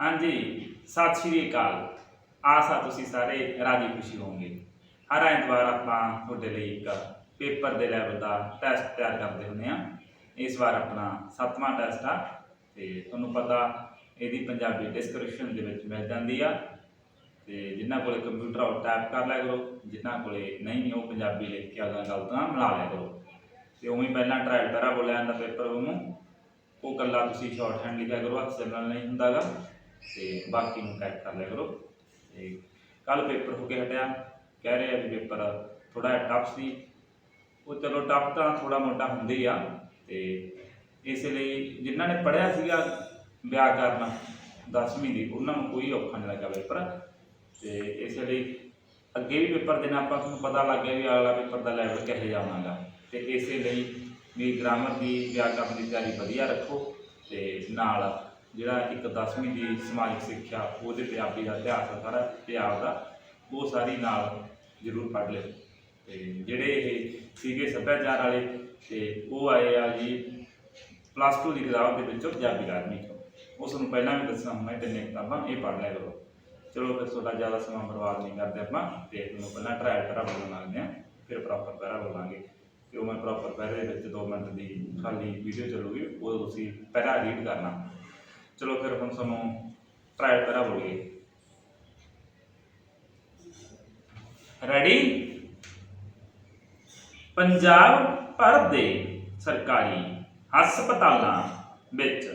ਹਾਂਜੀ, ਸਤਿ ਸ਼੍ਰੀ ਅਕਾਲ। ਆਸਾ ਤੁਸੀਂ ਸਾਰੇ ਰਾਜੀ ਖੁਸ਼ੀ ਹੋਵੋਗੇ। ਹਰ ਐਤਵਾਰ ਆਪਾਂ ਤੁਹਾਡੇ ਲਈ ਇੱਕ ਪੇਪਰ ਦੇ ਲੈਵਲ ਦਾ ਟੈਸਟ ਤਿਆਰ ਕਰਦੇ ਹੁੰਦੇ ਆ ਇਸ ਵਾਰ ਆਪਣਾ ਸੱਤਵਾਂ ਟੈਸਟ ਆ ਤੇ ਤੁਹਾਨੂੰ ਪਤਾ ਇਹਦੀ ਪੰਜਾਬੀ ਡਿਸਕ੍ਰਿਪਸ਼ਨ ਦੇ ਵਿੱਚ ਮਿਲ ਜਾਂਦੀ ਆ। ਤੇ ਜਿਨ੍ਹਾਂ ਕੋਲੇ ਕੰਪਿਊਟਰ ਉਹ ਟਾਈਪ ਕਰ ਲਿਆ ਕਰੋ ਜਿਨ੍ਹਾਂ ਕੋਲੇ ਨਹੀਂ ਉਹ ਪੰਜਾਬੀ ਲਿਖ ਕੇ ਆਪਣਾ ਗਲਤਾਂ ਮਿਲਾ ਲਿਆ ਕਰੋ। ਤੇ ਉਵੇਂ ਪਹਿਲਾਂ ਟਰਾਇਲ ਪੈਰਾ ਬੋਲਿਆ ਜਾਂਦਾ ਪੇਪਰ ਉਹਨੂੰ। ਉਹ ਕੱਲਾ ਤੁਸੀਂ ਸ਼ਾਰਟ ਹੈਂਡ ਲਿਖਿਆ ਕਰੋ, ਹੱਥ ਚੱਲਣ ਨਹੀਂ ਹੁੰਦਾਗਾ। ਤੇ ਬਾਕੀ ਨੂੰ ਟਾਈਪ ਕਰ ਲਿਆ ਕਰੋ। ਤੇ ਕੱਲ ਪੇਪਰ ਹੋ ਕੇ ਹਟਿਆ। ਕਹਿ ਰਹੇ ਆ ਵੀ ਪੇਪਰ ਥੋੜਾ ਟਫ ਸੀ। ਉਹ ਚਲੋ ਟਫ ਤਾਂ ਥੋੜਾ ਮੋਟਾ ਹੁੰਦੇ ਹੀ ਆ। ਤੇ ਇਸ ਲਈ ਜਿਨ੍ਹਾਂ ਨੇ ਪੜਿਆ ਸੀਗਾ ਵਿਆਕਰਨ 10ਵੀਂ ਦੀ ਉਹਨਾਂ ਨੂੰ ਕੋਈ ਔਖਾ ਨਹੀਂ ਲੱਗਾ ਪੇਪਰ। ਤੇ ਇਸ ਲਈ ਅੱਗੇ ਵੀ ਪੇਪਰ ਦੇਣਾ, ਆਪਾਂ ਨੂੰ ਪਤਾ ਲੱਗ ਗਿਆ ਵੀ ਅਗਲਾ ਪੇਪਰ ਦਾ ਲੈਵਲ ਕਿਹੋ ਜਿਹਾ ਹੋਣਾਗਾ। ਤੇ ਇਸੇ ਲਈ ਵੀ ਗ੍ਰਾਮਰ ਦੀ ਵਿਆਕਰਨ ਦੀ ਤਿਆਰੀ ਵਧੀਆ ਰੱਖੋ ਤੇ ਨਾਲ ਜਿਹੜਾ ਇੱਕ 10ਵੀਂ ਦੀ ਸਮਾਜਿਕ ਸਿੱਖਿਆ, ਉਹਦੇ ਪੰਜਾਬੀ ਦਾ ਇਤਿਹਾਸ ਆ ਸਾਰਾ ਪੰਜਾਬ ਦਾ ਉਹ ਸਾਰੀ ਨਾਲ ਜ਼ਰੂਰ ਪੜ੍ਹ ਲਿਓ। ਤੇ ਜਿਹੜੇ ਇਹ ਸੀਗੇ ਸੱਭਿਆਚਾਰ ਵਾਲੇ, ਤੇ ਉਹ ਆਏ ਆ ਜੀ ਪਲੱਸ 2 ਦੀ ਕਿਤਾਬ ਦੇ ਵਿੱਚੋਂ ਪੰਜਾਬੀ ਆਦਮੀ ਤੋਂ ਉਸ ਨੂੰ ਪਹਿਲਾਂ ਵੀ ਦੱਸਣਾ ਹੁੰਦਾ, ਤਿੰਨੇ ਕਿਤਾਬਾਂ, ਇਹ ਪੜ੍ਹ ਲਿਆ ਕਰੋ। ਚਲੋ ਫਿਰ ਤੁਹਾਡਾ ਜ਼ਿਆਦਾ ਸਮਾਂ ਬਰਬਾਦ ਨਹੀਂ ਕਰਦੇ ਆਪਾਂ, ਤੇ ਤੁਹਾਨੂੰ ਪਹਿਲਾਂ ਟਰਾਇਲ ਪੈਰਾ ਬੋਲਣ ਲੱਗਦੇ ਆ ਫਿਰ ਪ੍ਰੋਪਰ ਪੈਰਾ ਬੋਲਾਂਗੇ। ਤੇ ਉਹ ਮੈਂ ਪ੍ਰੋਪਰ ਪੈਰੇ ਦੇ ਵਿੱਚ 2 ਮਿੰਟ ਦੀ ਖਾਲੀ ਵੀਡੀਓ ਚੱਲੂਗੀ, ਉਹ ਤੁਸੀਂ ਪੈਰਾ ਰੀਡ ਕਰਨਾ। ਚਲੋ ਫਿਰ ਹੁਣ ਤੁਹਾਨੂੰ ਟਰਾਇਲ ਪੈਰਾ ਬੋਲੀਏ ਰੈਡੀ ਪੰਜਾਬ ਭਰ ਦੇ ਸਰਕਾਰੀ ਹਸਪਤਾਲਾਂ ਵਿੱਚ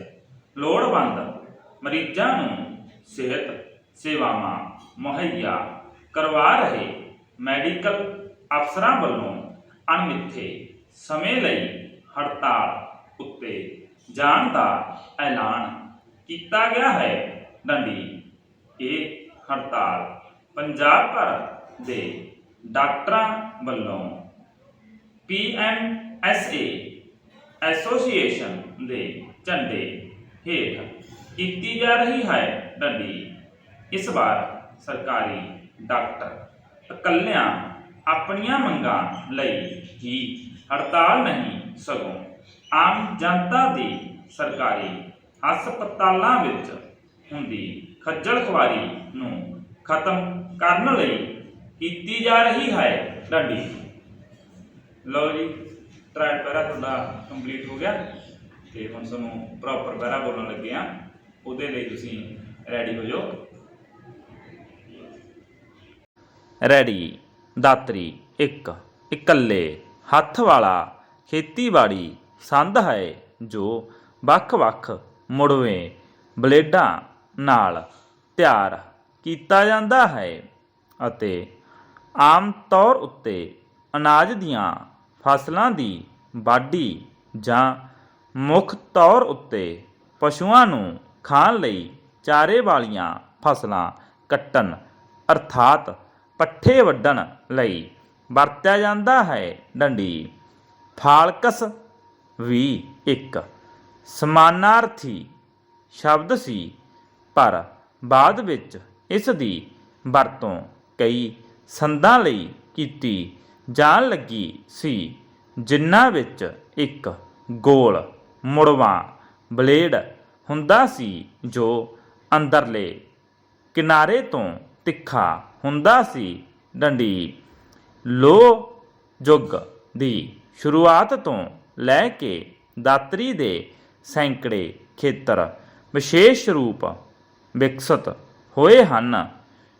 ਲੋੜਵੰਦ ਮਰੀਜ਼ਾਂ ਨੂੰ ਸਿਹਤ ਸੇਵਾਵਾਂ ਮੁਹੱਈਆ ਕਰਵਾ ਰਹੇ ਮੈਡੀਕਲ ਅਫਸਰਾਂ ਵੱਲੋਂ ਅਣਮਿੱਥੇ ਸਮੇਂ ਲਈ ਹੜਤਾਲ ਉੱਤੇ ਜਾਣ ਦਾ ਐਲਾਨ ਕੀਤਾ ਗਿਆ ਹੈ। ਡੰਡੀ ਇਹ ਹੜਤਾਲ ਪੰਜਾਬ ਭਰ ਦੇ ਡਾਕਟਰਾਂ ਵੱਲੋਂ ਪੀਐਮਐਸਏ ਐਸੋਸੀਏਸ਼ਨ ਦੇ ਝੰਡੇ ਹੇਠ ਕੀਤੀ ਜਾ ਰਹੀ ਹੈ। ਡੰਡੀ ਇਸ ਵਾਰ ਸਰਕਾਰੀ ਡਾਕਟਰ ਇਕੱਲਿਆਂ ਆਪਣੀਆਂ ਮੰਗਾਂ ਲਈ ਹੀ ਹੜਤਾਲ ਨਹੀਂ, ਸਗੋਂ ਆਮ ਜਨਤਾ ਦੀ ਸਰਕਾਰੀ ਹਸਪਤਾਲਾਂ ਵਿੱਚ ਹੁੰਦੀ ਖੱਜਲ ਖੁਆਰੀ ਨੂੰ ਖਤਮ ਕਰਨ ਲਈ ਕੀਤੀ ਜਾ ਰਹੀ ਹੈ ਡੰਡੀ ਲਓ ਜੀ ਟਰਾਇਲ ਪੈਰਾ ਤੁਹਾਡਾ ਕੰਪਲੀਟ ਹੋ ਗਿਆ ਤੇ ਹੁਣ ਤੁਹਾਨੂੰ ਪ੍ਰੋਪਰ ਪੈਰਾ ਬੋਲਣ ਲੱਗੇ ਆ ਉਹਦੇ ਲਈ ਤੁਸੀਂ ਰੈਡੀ ਹੋ ਜਾਓ। ਰੈਡੀ ਦਾਤਰੀ, ਇੱਕ, ਇਕੱਲੇ, ਹੱਥ ਵਾਲਾ, ਖੇਤੀਬਾੜੀ, ਸੰਦ ਹੈ ਜੋ ਵੱਖ-ਵੱਖ ਮੁੜਵੇਂ ਬਲੇਡਾਂ ਨਾਲ ਤਿਆਰ ਕੀਤਾ ਜਾਂਦਾ ਹੈ ਅਤੇ ਆਮ ਤੌਰ ਉੱਤੇ ਅਨਾਜ ਦੀਆਂ ਫਸਲਾਂ ਦੀ ਵਾਢੀ ਜਾਂ ਮੁੱਖ ਤੌਰ ਉੱਤੇ ਪਸ਼ੂਆਂ ਨੂੰ ਖਾਣ ਲਈ ਚਾਰੇ ਵਾਲੀਆਂ ਫਸਲਾਂ ਕੱਟਣ ਅਰਥਾਤ ਪੱਠੇ ਵੱਢਣ ਲਈ ਵਰਤਿਆ ਜਾਂਦਾ ਹੈ। ਡੰਡੀ ਫਾਲਕਸ ਵੀ ਇੱਕ ਸਮਾਨਾਰਥੀ ਸ਼ਬਦ ਸੀ, ਪਰ ਬਾਅਦ ਵਿੱਚ ਇਸ ਦੀ ਵਰਤੋਂ ਕਈ ਸੰਦਾਂ ਲਈ ਕੀਤੀ ਜਾਣ ਲੱਗੀ ਸੀ, ਜਿਨ੍ਹਾਂ ਵਿੱਚ ਇੱਕ ਗੋਲ ਮੁੜਵਾਂ ਬਲੇਡ ਹੁੰਦਾ ਸੀ, ਜੋ ਅੰਦਰਲੇ ਕਿਨਾਰੇ ਤੋਂ ਤਿੱਖਾ ਹੁੰਦਾ ਸੀ। ਡੰਡੀ ਲੋ ਯੁੱਗ ਦੀ ਸ਼ੁਰੂਆਤ ਤੋਂ ਲੈ ਕੇ ਦਾਤਰੀ ਦੇ ਸੈਂਕੜੇ ਖੇਤਰ ਵਿਸ਼ੇਸ਼ ਰੂਪ ਵਿਕਸਿਤ ਹੋਏ ਹਨ।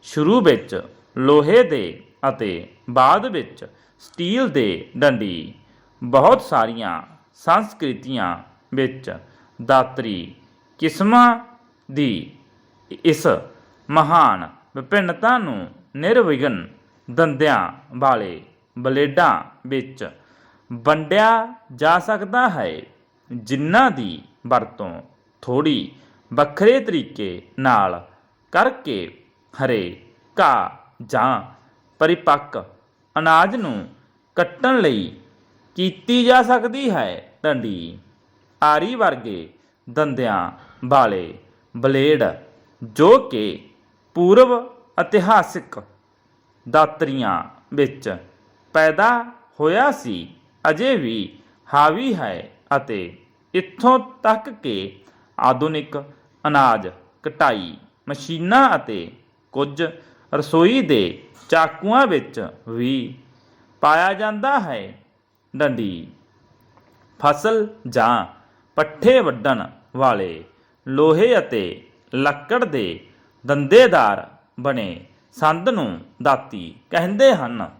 ਸ਼ੁਰੂ ਵਿੱਚ ਲੋਹੇ ਦੇ ਅਤੇ ਬਾਅਦ ਵਿੱਚ ਸਟੀਲ ਦੇ ਡੰਡੀ, ਬਹੁਤ ਸਾਰੀਆਂ ਸੰਸਕ੍ਰਿਤੀਆਂ ਵਿੱਚ ਦਾਤਰੀ ਕਿਸਮਾਂ ਦੀ ਇਸ ਮਹਾਨ ਵਿਭਿੰਨਤਾ ਨੂੰ ਨਿਰਵਿਘਨ ਦੰਦਿਆਂ ਵਾਲੇ ਬਲੇਡਾਂ ਵਿੱਚ ਵੰਡਿਆ ਜਾ ਸਕਦਾ ਹੈ। ਜਿਨ੍ਹਾਂ ਦੀ ਵਰਤੋਂ ਥੋੜੀ ਵੱਖਰੇ ਤਰੀਕੇ ਨਾਲ ਕਰਕੇ ਹਰੇ ਘਾਹ ਜਾਂ ਪਰਿਪੱਕ ਅਨਾਜ ਨੂੰ ਕੱਟਣ ਲਈ ਕੀਤੀ ਜਾ ਸਕਦੀ ਹੈ। ਡੰਡੀ। ਆਰੀ ਵਰਗੇ ਦੰਦਿਆਂ ਵਾਲੇ ਬਲੇਡ ਜੋ ਕਿ ਪੂਰਵ ਇਤਿਹਾਸਿਕ ਦਾਤਰੀਆਂ ਵਿੱਚ ਪੈਦਾ ਹੋਇਆ ਸੀ, ਅਜੇ ਵੀ ਹਾਵੀ ਹੈ। ਅਤੇ ਇੱਥੋਂ ਤੱਕ ਕਿ ਆਧੁਨਿਕ ਅਨਾਜ, ਕਟਾਈ ਮਸ਼ੀਨਾਂ ਅਤੇ ਕੁਝ ਰਸੋਈ ਦੇ ਚਾਕੂਆਂ ਵਿੱਚ ਵੀ ਪਾਇਆ ਜਾਂਦਾ ਹੈ। ਡੰਡੀ। ਫਸਲ ਜਾਂ ਪੱਠੇ ਵੱਢਣ ਵਾਲੇ ਲੋਹੇ ਅਤੇ ਲੱਕੜ ਦੇ ਦੰਦੇਦਾਰ ਬਣੇ ਸੰਦ ਨੂੰ ਦਾਤੀ ਕਹਿੰਦੇ ਹਨ।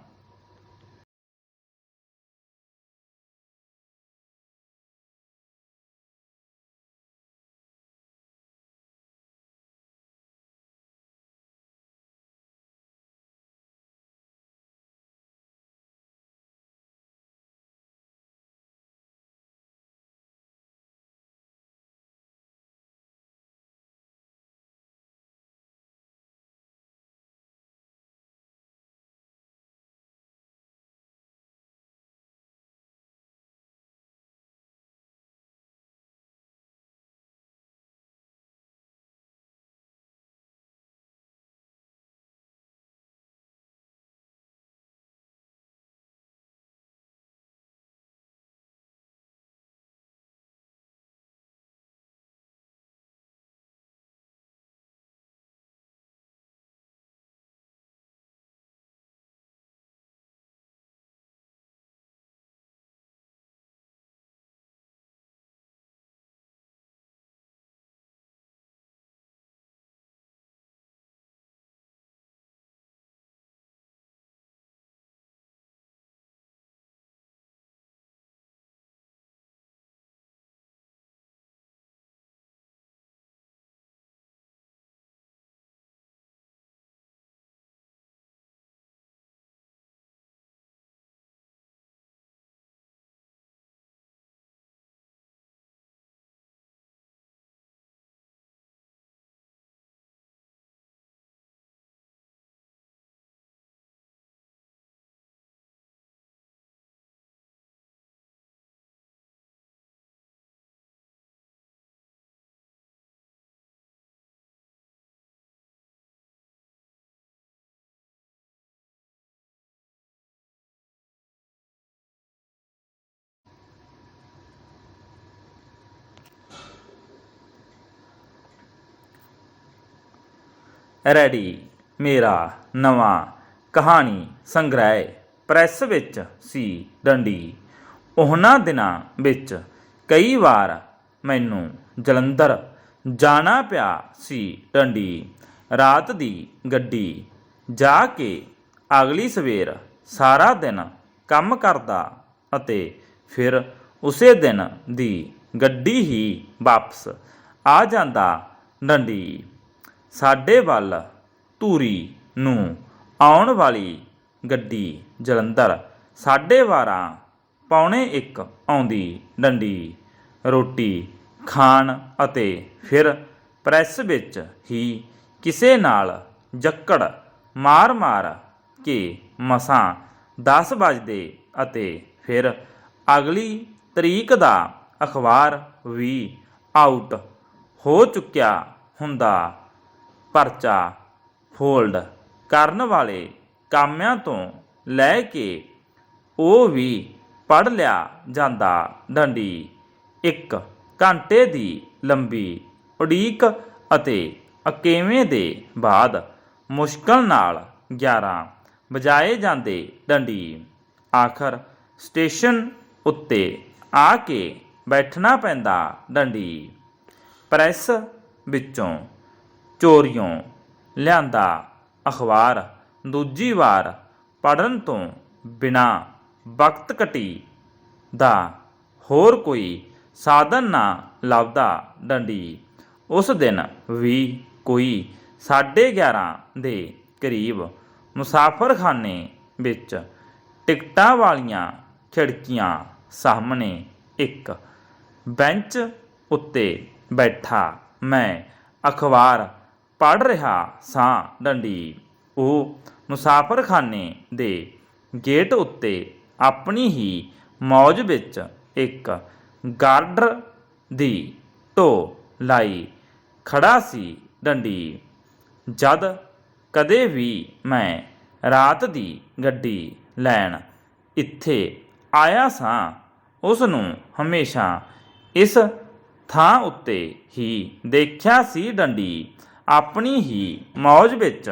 ਰੈਡੀ। ਮੇਰਾ ਨਵਾਂ ਕਹਾਣੀ ਸੰਗ੍ਰਹਿ, ਪ੍ਰੈਸ ਵਿੱਚ ਸੀ ਡੰਡੀ। ਉਹਨਾਂ ਦਿਨਾਂ ਵਿੱਚ ਕਈ ਵਾਰ ਮੈਨੂੰ ਜਲੰਧਰ ਜਾਣਾ ਪਿਆ ਸੀ ਡੰਡੀ। ਰਾਤ ਦੀ ਗੱਡੀ ਜਾ ਕੇ ਅਗਲੀ ਸਵੇਰ ਸਾਰਾ ਦਿਨ ਕੰਮ ਕਰਦਾ ਅਤੇ ਫਿਰ ਉਸੇ ਦਿਨ ਦੀ ਗੱਡੀ ਹੀ ਵਾਪਸ ਆ ਜਾਂਦਾ ਡੰਡੀ। ਸਾਡੇ ਵੱਲ ਧੂਰੀ ਨੂੰ ਆਉਣ ਵਾਲੀ ਗੱਡੀ ਜਲੰਧਰ ਸਾਢੇ ਬਾਰਾਂ ਪੌਣੇ ਇੱਕ ਆਉਂਦੀ ਡੰਡੀ, ਰੋਟੀ ਖਾਣ ਅਤੇ ਫਿਰ ਪ੍ਰੈਸ ਵਿੱਚ ਹੀ ਕਿਸੇ ਨਾਲ ਜੱਕੜ ਮਾਰ-ਮਾਰ ਕੇ ਮਸਾਂ 10 ਵੱਜਦੇ ਅਤੇ ਫਿਰ ਅਗਲੀ ਤਰੀਕ ਦਾ ਅਖਬਾਰ ਵੀ ਆਊਟ ਹੋ ਚੁੱਕਿਆ ਹੁੰਦਾ ਪਰਚਾ ਫੋਲਡ ਕਰਨ ਵਾਲੇ ਕਾਮਿਆਂ ਤੋਂ ਲੈ ਕੇ ਉਹ ਵੀ ਪੜ ਲਿਆ ਜਾਂਦਾ ਡੰਡੀ। ਇੱਕ ਘੰਟੇ ਦੀ ਲੰਬੀ ਉਡੀਕ ਅਤੇ ਅਕੇਵੇਂ ਦੇ ਬਾਅਦ ਮੁਸ਼ਕਲ ਨਾਲ 11 ਵਜਾਏ ਜਾਂਦੇ ਡੰਡੀ। ਆਖਰ ਸਟੇਸ਼ਨ ਉੱਤੇ ਆ ਕੇ ਬੈਠਣਾ ਪੈਂਦਾ ਡੰਡੀ। ਪ੍ਰੈਸ ਵਿੱਚੋਂ ਚੋਰੀਓਂ ਲਿਆਂਦਾ ਅਖਬਾਰ। ਦੂਜੀ ਵਾਰ ਪੜਨ ਤੋਂ ਬਿਨਾ ਵਕਤ ਘਟੀ ਦਾ ਹੋਰ ਕੋਈ ਸਾਧਨ ਨਾ ਲੱਭਦਾ ਡੰਡੀ। ਉਸ ਦਿਨ ਵੀ ਕੋਈ 11:30 ਦੇ ਕਰੀਬ ਮੁਸਾਫਰਖਾਨੇ ਵਿੱਚ ਟਿਕਟਾਂ ਵਾਲੀਆਂ ਖਿੜਕੀਆਂ ਸਾਹਮਣੇ ਇੱਕ ਬੈਂਚ ਉੱਤੇ ਬੈਠਾ ਮੈਂ ਅਖਬਾਰ ਪੜ੍ਹ ਰਿਹਾ ਸਾਂ ਡੰਡੀ। ਉਹ ਮੁਸਾਫਰਖਾਨੇ ਦੇ ਗੇਟ ਉੱਤੇ ਆਪਣੀ ਹੀ ਮੌਜ ਵਿੱਚ ਇੱਕ ਗਾਰਡਰ ਦੀ ਢੋ ਲਾਈ ਖੜਾ ਸੀ ਡੰਡੀ। ਜਦ ਕਦੇ ਵੀ ਮੈਂ ਰਾਤ ਦੀ ਗੱਡੀ ਲੈਣ ਇੱਥੇ ਆਇਆ ਸਾਂ, ਉਸ ਨੂੰ ਹਮੇਸ਼ਾ ਇਸ ਥਾਂ ਉੱਤੇ ਹੀ ਦੇਖਿਆ ਸੀ ਡੰਡੀ। ਆਪਣੀ ਹੀ ਮੌਜ ਵਿੱਚ